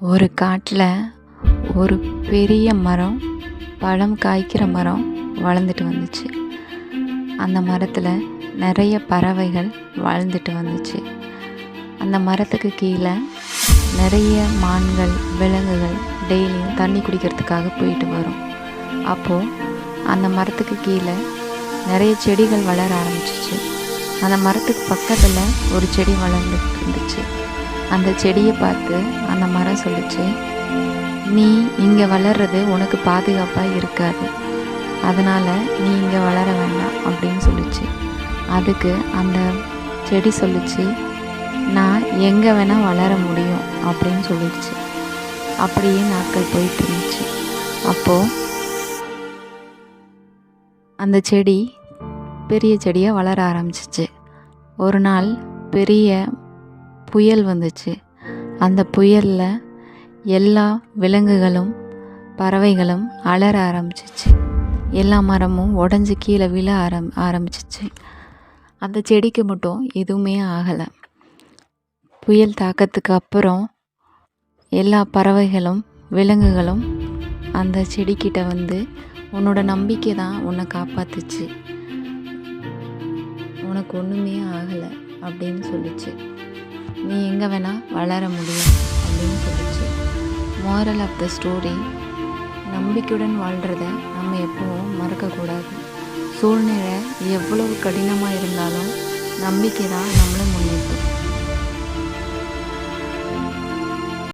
ஒரு காட்டில் ஒரு பெரிய மரம் பழம் காய்க்கிற மரம் வளர்ந்துட்டு வந்துச்சு. அந்த மரத்தில் நிறைய பறவைகள் வாழ்ந்துட்டு வந்துச்சு. அந்த மரத்துக்கு கீழே நிறைய மான்கள் விலங்குகள் டெய்லியும் தண்ணி குடிக்கிறதுக்காக போயிட்டு வரும். அப்போது அந்த மரத்துக்கு கீழே நிறைய செடிகள் வளர ஆரம்பிச்சிச்சு. அந்த மரத்துக்கு பக்கத்தில் ஒரு செடி வளர்ந்துட்டு இருந்துச்சு. அந்த செடியை பார்த்து அந்த மரம் சொல்லிச்சு நீ இங்கே வளர்றது உனக்கு பாதுகாப்பாக இருக்காது. அதனால் நீ இங்கே வளர வேண்டாம் அப்படின்னு சொல்லிச்சு. அதுக்கு அந்த செடி சொல்லிச்சு நான் எங்கே வேணால் வளர முடியும் அப்படின்னு சொல்லிடுச்சு. அப்படியே நாட்கள் போயிட்டு இருந்துச்சு. அப்போது அந்த செடி பெரிய செடியாக வளர ஆரம்பிச்சிச்சு. ஒரு நாள் பெரிய புயல் வந்துச்சு. அந்த புயலில் எல்லா விலங்குகளும் பறவைகளும் அலற ஆரம்பிச்சிச்சு. எல்லா மரமும் உடஞ்சி கீழே விழ ஆரம் ஆரம்பிச்சிச்சு. அந்த செடிக்கு மட்டும் எதுவுமே ஆகலை. புயல் தாக்கத்துக்கு அப்புறம் எல்லா பறவைகளும் விலங்குகளும் அந்த செடிக்கிட்ட வந்து உன்னோட நம்பிக்கை தான் உன்னை காப்பாத்துச்சு. உனக்கு ஒன்றுமே ஆகலை அப்படின்னு சொல்லிச்சு. நீ எங்கே வேணால் வளர முடியும் அப்படின்னு சொல்லிச்சு. மாரல் ஆஃப் த ஸ்டோரி நம்பிக்கையுடன் வாழ்கிறத நம்ம எப்பவும் மறக்கக்கூடாது. சூழ்நிலை எவ்வளவு கடினமாக இருந்தாலும் நம்பிக்கை தான் நம்மளை முன்னேற்றும்